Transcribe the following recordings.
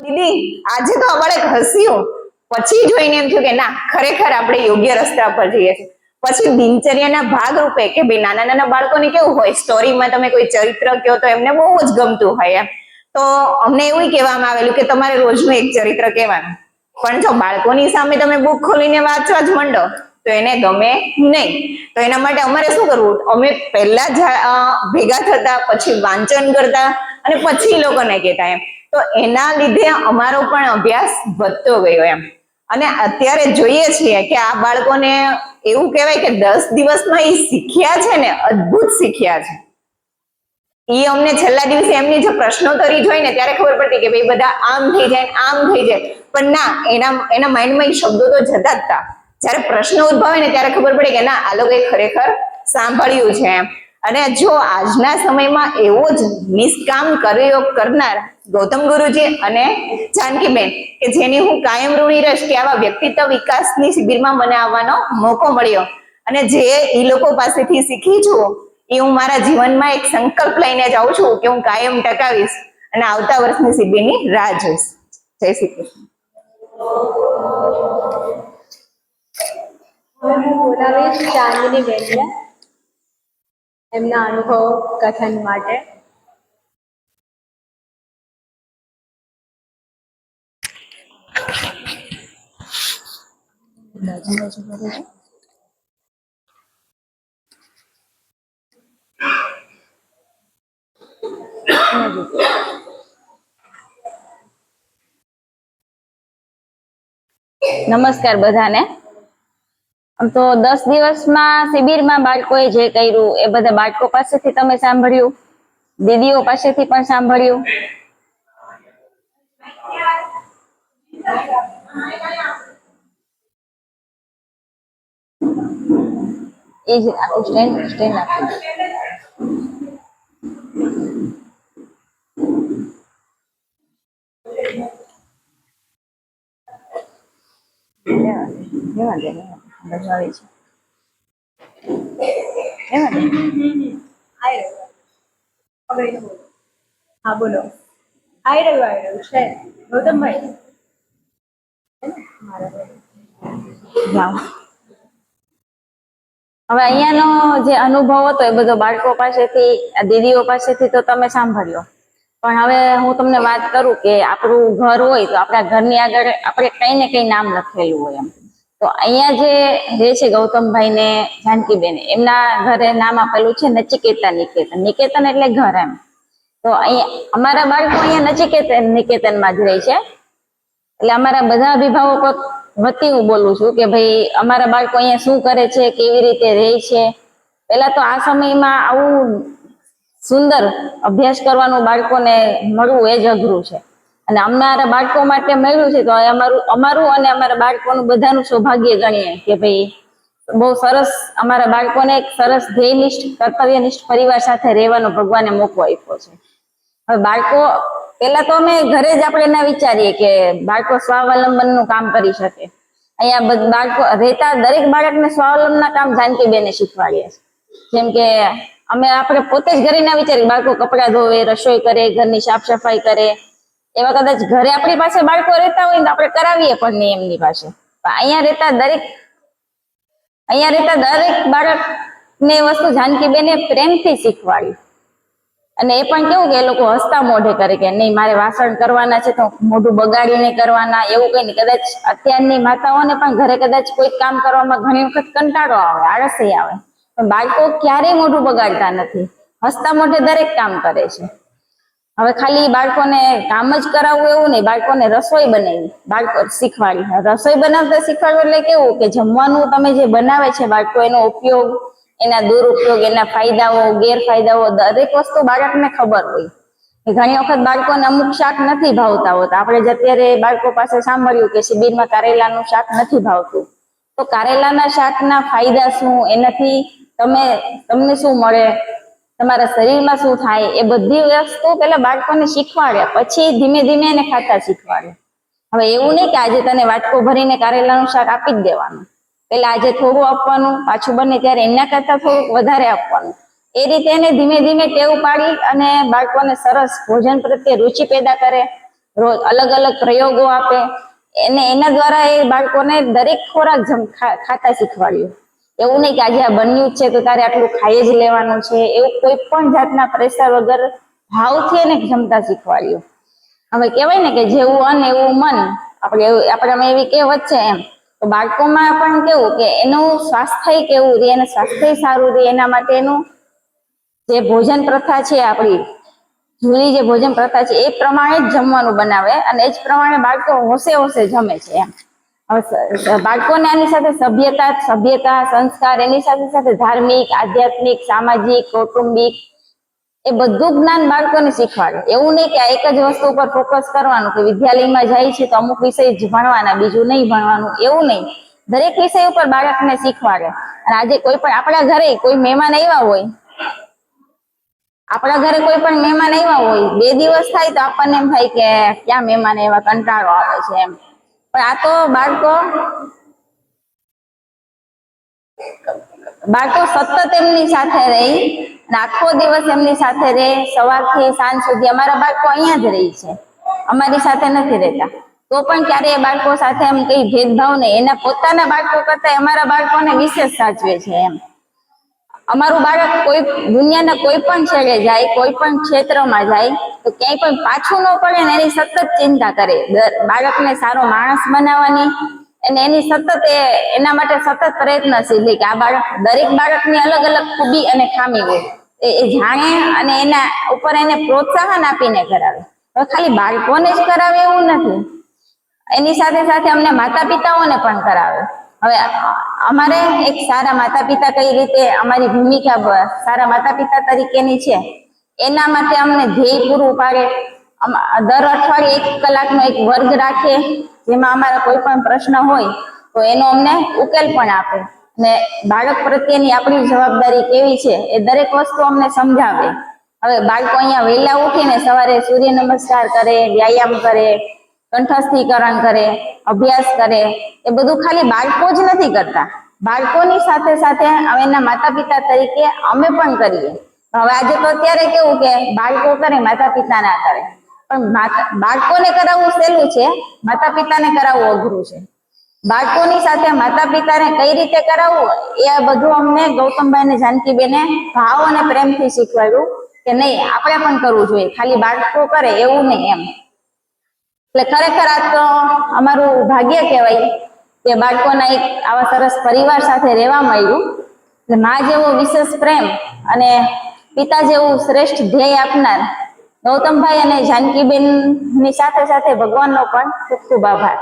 દીદી, આજે તો અમારે હસ્યું. પછી જોઈને એમ થયું કે ના, ખરેખર આપણે યોગ્ય રસ્તા પર જઈએ છીએ. પછી દિનચર્યાના ભાગ રૂપે કે ભાઈ નાના નાના બાળકોને કેવું હોય સ્ટોરીમાં તમે કોઈ ચરિત્ર કહો તો એમને બહુ જ ગમતું હોય એમ. તો અમને એવું કહેવામાં આવેલું કે તમારે રોજનું એક ચરિત્ર કહેવાનું. પણ જો બાળકોની સામે તમે બુક ખોલીને વાંચવા જ માંડો, તો એને ગમે નહીં. તો એના માટે અમારે શું કરવું? અમે પહેલા ભેગા થતા, પછી વાંચન કરતા અને પછી લોકોને કહેતા એમ. તો એના લીધે અમારો પણ અભ્યાસ વધતો ગયો એમ. અને અત્યારે જોઈએ છીએ કે આ બાળકોને એવું કહેવાય કે દસ દિવસમાં એ શીખ્યા છે ને, અદ્ભુત શીખ્યા છે. એ અમને છેલ્લા દિવસે એમની જે પ્રશ્નોત્તરી જોઈ ને, ત્યારે ખબર પડતી કે ભાઈ બધા આમ થઈ જાય આમ થઈ જાય. પણ ના, એના એના માઇન્ડમાં એ શબ્દો તો જતા જ હતા જ્યારે પ્રશ્ન ઉદ્ભવે ને, ત્યારે ખબર પડે કે ના, આ લોકોએ ખરેખર સાંભળ્યું છે એમ. અને જો આજના સમયમાં એવો જ નિષ્કામ કર્યો કરનાર ગૌતમ ગુરુજી અને જાનકીબેન કે જેની હું કાયમ ઋણી રહીશ કે આવા વ્યક્તિત્વ વિકાસની શિબિરમાં મને આવવાનો મોકો મળ્યો. અને જે એ લોકો પાસેથી શીખી છું એ હું મારા જીવનમાં એક સંકલ્પ લઈને જાઉં છું કે હું કાયમ ટકાવીશ અને આવતા વર્ષની શિબિરની રાહ જોઈશ. જય શ્રી કૃષ્ણ. બોલાવીશ ચાંદની બેનને એમના અનુભવ કથન માટે. નમસ્કાર બધાને. આમ તો દસ દિવસમાં શિબિરમાં બાળકોએ જે કર્યું એ બધા બાળકો પાસેથી તમે સાંભળ્યું? દીદીઓ પાસેથી પણ સાંભળ્યું? એ જ આખું સ્ટેન્ડ સ્ટેન્ડ દે, આવી છે. હા બોલો. આવી રહ્યું આવી રહ્યું. છે. ગૌતમભાઈ. હે ને? મારા ભાઈ. જાઓ. હવે અહીંયાનો જે અનુભવ હતો એ બધો બાળકો પાસેથી દીદીઓ પાસેથી તો તમે સાંભળ્યો. પણ હવે હું તમને વાત કરું કે આપણું ઘર હોય તો આપણા ઘરની આગળ આપણે કઈ ને કઈ નામ લખેલું હોય એમ. તો અહીંયા જે રહે છે ગૌતમભાઈ ને જાનકીબેન, એમના ઘરે નામ આપેલું છે નચિકેતા નિકેતન. નિકેતન એટલે ઘર એમ. તો અહીંયા અમારા બાળકો અહીંયા નચિકેતન, નિકેતનમાં જ રહે છે. એટલે અમારા બધા અભિભાવકો વતી હું બોલું છું કે ભાઈ અમારા બાળકો અહીંયા શું કરે છે, કેવી રીતે રહે છે. પહેલા તો આ સમયમાં આવું સુંદર અભ્યાસ કરવાનું બાળકોને મળવું એ જ અઘરું છે. અને અમારા બાળકો માટે મળ્યું છે, તો અમારું અમારું અને અમારા બાળકોનું બધાનું સૌભાગ્ય ગણીએ કે ભાઈ બહુ સરસ અમારા બાળકોને એક સરસ ધ્યેયનિષ્ઠ, કર્તવ્યનિષ્ઠ પરિવાર સાથે રહેવાનો ભગવાને મોકો આપ્યો છે. હવે બાળકો પેલા તો અમે ઘરે જ આપણે ના વિચારીએ કે બાળકો સ્વાવલંબનનું કામ કરી શકે. અહીંયા બાળકો રહેતા દરેક બાળકને સ્વાવલંબનના કામ જાનકીબેને શીખવાડીએ છીએ જેમ કે અમે આપણે પોતે જ ઘરે ના વિચારીએ, બાળકો કપડાં ધોવે, રસોઈ કરે, ઘરની સાફ સફાઈ કરે. એવા કદાચ ઘરે આપણી પાસે બાળકો રહેતા હોય તો આપણે કરાવીએ પણ નહીં એમની પાસે. પણ અહીંયા રહેતા દરેક, અહીંયા રહેતા દરેક બાળકને વસ્તુ જાનકીબેને પ્રેમથી શીખવાડી. અને એ પણ કેવું કે એ લોકો હસતા મોઢે કરે કે નહીં, મારે વાસણ કરવાના છે તો મોઢું બગાડીને કરવાના, એવું કઈ નહીં. કદાચ અત્યારની માતાઓને પણ ઘરે કદાચ કોઈ કામ કરવામાં ઘણી વખત કંટાળો આવે, આળસી આવે. પણ બાળકો ક્યારેય મોઢું બગાડતા નથી. હસતા મોઢે દરેક કામ કરે છે. હવે ખાલી બાળકોને કામ જ કરાવવું એવું નહીં, બાળકોને રસોઈ બનાવી, બાળકો શીખવાડી. રસોઈ બનાવતા શીખવાડવું એટલે કેવું કે જમવાનું તમે જે બનાવે છે બાળકો, એનો ઉપયોગ, એના દુરુપયોગ, એના ફાયદાઓ, ગેરફાયદાઓ, દરેક વસ્તુ બાળકને ખબર હોય. ઘણી વખત બાળકોને અમુક શાક નથી ભાવતા હોતા. આપણે જ અત્યારે બાળકો પાસે સાંભળ્યું કે શિબિરમાં કારેલાનું શાક નથી ભાવતું. તો કારેલાના શાકના ફાયદા શું? એનાથી તમે, તમને શું મળે? તમારા શરીરમાં શું થાય એ બધી વસ્તુ પેલા બાળકોને શીખવાડ્યા. પછી ધીમે ધીમે એને ખાતા શીખવાડ્યા. હવે એવું નહીં કે આજે તને વાટકો ભરીને કારેલાનું શાક આપી જ દેવાનું. પેલા આજે થોડું આપવાનું, પાછું બને ત્યારે એના કરતા થોડુંક વધારે આપવાનું. એ રીતે એને ધીમે ધીમે ટેવ પાડી અને બાળકોને સરસ ભોજન પ્રત્યે રુચિ પેદા કરે, રોજ અલગ અલગ પ્રયોગો આપે. એને એના દ્વારા એ બાળકોને દરેક ખોરાક જમ ખાતા શીખવાડ્યું. એવું નહીં કે આજે આ બન્યું છે તો તારે આટલું ખાઈ જ લેવાનું છે. એવું કોઈ પણ જાતના પ્રેશર વગર ભાવથી એને જમતા શીખવાડ્યું. હવે કહેવાય ને કે જેવું અન એવું મન, આપણે આપણે આપણામાં એવી કહેવત છે એમ. તો બાળકોમાં પણ કેવું કે એનું સ્વાસ્થ્ય કેવું રહે એને સ્વાસ્થ્ય સારું રહે એના માટેનું જે ભોજન પ્રથા છે આપણી, જૂની જે ભોજન પ્રથા છે, એ પ્રમાણે જ જમવાનું બનાવે અને એ જ પ્રમાણે બાળકો હોશે હોશે જમે છે એમ. બાળકોને આની સાથે સભ્યતા સભ્યતા, સંસ્કાર, એની સાથે સાથે ધાર્મિક, આધ્યાત્મિક, સામાજિક, કૌટુંબિક, એ બધું જ્ઞાન બાળકોને શીખવાડે. એવું નહીં કે એક જ વસ્તુ ઉપર ફોકસ કરવાનું કે વિદ્યાલયમાં જાય છે તો અમુક વિષય જ ભણવાના, બીજું નહીં ભણવાનું, એવું નહીં. દરેક વિષય ઉપર બાળકને શીખવાડે. અને આજે કોઈ પણ, આપણા ઘરે કોઈ મહેમાન આવ્યા હોય, આપણા ઘરે કોઈ પણ મહેમાન આવ્યા હોય, બે દિવસ થાય તો આપણને એમ થાય કે ક્યાં મહેમાન એવા કંટાળો આવે છે એમ. પણ આ તો બાળકો બાળકો સતત એમની સાથે રહી આખો દિવસ એમની સાથે રહે. સવારથી સાંજ સુધી અમારા બાળકો અહીંયા જ રહી છે. અમારી સાથે નથી રહેતા. તો પણ ક્યારે એ બાળકો સાથે એમ કઈ ભેદભાવ નહીં. એના પોતાના બાળકો કરતા અમારા બાળકોને વિશેષ સાચવે છે એમ. અમારું બાળક કોઈ દુનિયાના કોઈ પણ છેડે જાય, કોઈ પણ ક્ષેત્રમાં જાય, તો ક્યાંય પણ પાછું ન પડે ને એની સતત ચિંતા કરે. બાળકને સારો માણસ બનાવવાની અને એની સતત એ એના માટે સતત પ્રયત્નશીલ કે આ બાળક દરેક બાળકની અલગ અલગ ખૂબી અને ખામી હોય. એ જાણે અને એના ઉપર એને પ્રોત્સાહન આપીને કરાવે. હવે ખાલી બાળકોને જ કરાવે એવું નથી. એની સાથે સાથે અમને માતા પિતાઓને પણ કરાવે. હવે અમારે એક સારા માતા પિતા કઈ રીતે અમારી ભૂમિકા સારા માતા પિતા તરીકેની છે, એના માટે અમને ધ્યેય પૂરું પાડે. દર અઠવાડિયે એક કલાકનો એક વર્ગ રાખે, જેમાં અમારા કોઈ પણ પ્રશ્ન હોય, તો એનો અમને ઉકેલ પણ આપે. ને બાળક પ્રત્યેની આપણી જવાબદારી કેવી છે, એ દરેક વસ્તુ અમને સમજાવે. હવે બાળકો અહીંયા વહેલા ઉઠીને સવારે સૂર્ય નમસ્કાર કરે, વ્યાયામ કરે કંઠસ્થીકરણ કરે, અભ્યાસ કરે, એ બધું ખાલી બાળકો જ નથી કરતા. બાળકોની સાથે સાથે હવે એના માતા પિતા તરીકે અમે પણ કરીએ. હવે આજે તો અત્યારે કેવું કે બાળકો કરે માતા પિતા ના કરે. પણ બાળકોને કરાવવું સહેલું છે માતા પિતાને કરાવવું અઘરું છે. બાળકોની સાથે માતા પિતાને કઈ રીતે કરાવવું, એ બધું અમને ગૌતમભાઈ ને જાનકીબેને ભાવ અને પ્રેમથી શીખવાડ્યું કે નહીં, આપણે પણ કરવું જોઈએ. ખાલી બાળકો કરે એવું નહીં એમ. એટલે ખરેખર આ તો અમારું ભાગ્ય કહેવાય કે બાળકોના એક આવા સરસ પરિવાર સાથે રહેવા મળ્યું એટલે મા જેવો વિશેષ પ્રેમ અને પિતા જેવું શ્રેષ્ઠ ધ્યેય આપનાર ગૌતમભાઈ અને જાનકીબેનની સાથે સાથે ભગવાનનો પણ ખૂબ ખૂબ આભાર.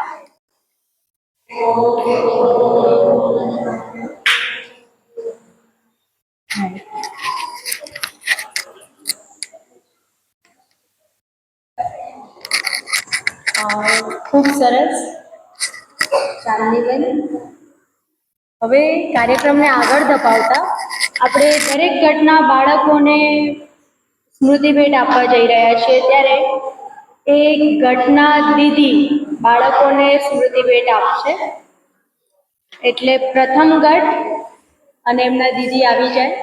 અ, ખૂબ સરસ. ચાંદનીબેન હવે કાર્યક્રમને આગળ ધપાવતા આપણે દરેક ઘટના બાળકોને સ્મૃતિ ભેટ આપવા જઈ રહ્યા છીએ. ત્યારે એ ઘટના દીદી બાળકોને સ્મૃતિ ભેટ આપશે. એટલે પ્રથમ ગઢ અને એમના દીદી આવી જાય.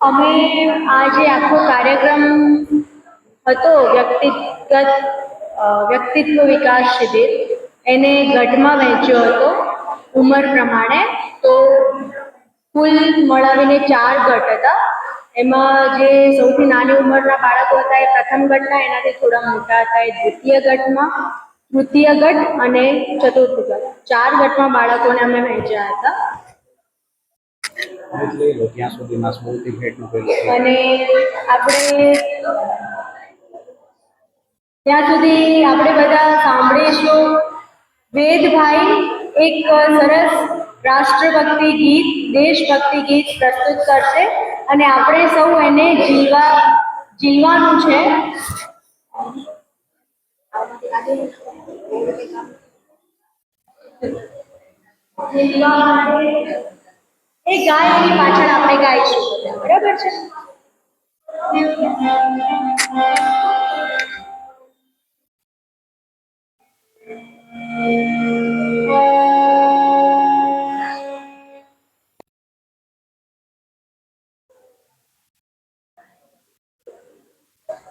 અમે આજે આખો કાર્યક્રમ હતો વ્યક્તિગત વ્યક્તિત્વ વિકાસ શિબિર એને ગઢમાં વહેંચ્યો હતો ઉંમર પ્રમાણે. તો કુલ મળાવીને ચાર ગઢ હતા. એમાં જે સૌથી નાની ઉંમરના બાળકો હતા એ પ્રથમ ગઢના એનાથી થોડા મોટા હતા એ દ્વિતીય ગઢમાં. તૃતીય ગઢ અને ચતુર્થ ગઢ. ચાર ગઢમાં બાળકોને અમે વહેંચ્યા હતા. અને આપણે ત્યાં સુધી આપણે બધા સાંભળીશું. વેદભાઈ એક સરસ રાષ્ટ્રભક્તિ ગીત, દેશભક્તિ ગીત પ્રસ્તુત કરશે. અને આપણે સૌ એને જીવવા, જીવવાનું છે. એ ગાય એની પાછળ આપણે ગાઈશું બરાબર છે?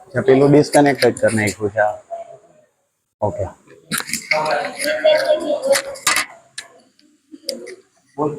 અચ્છા પેલું ડિસ્કનેક્ટ જ કરી નાખ્યું છે ઓકે બોલ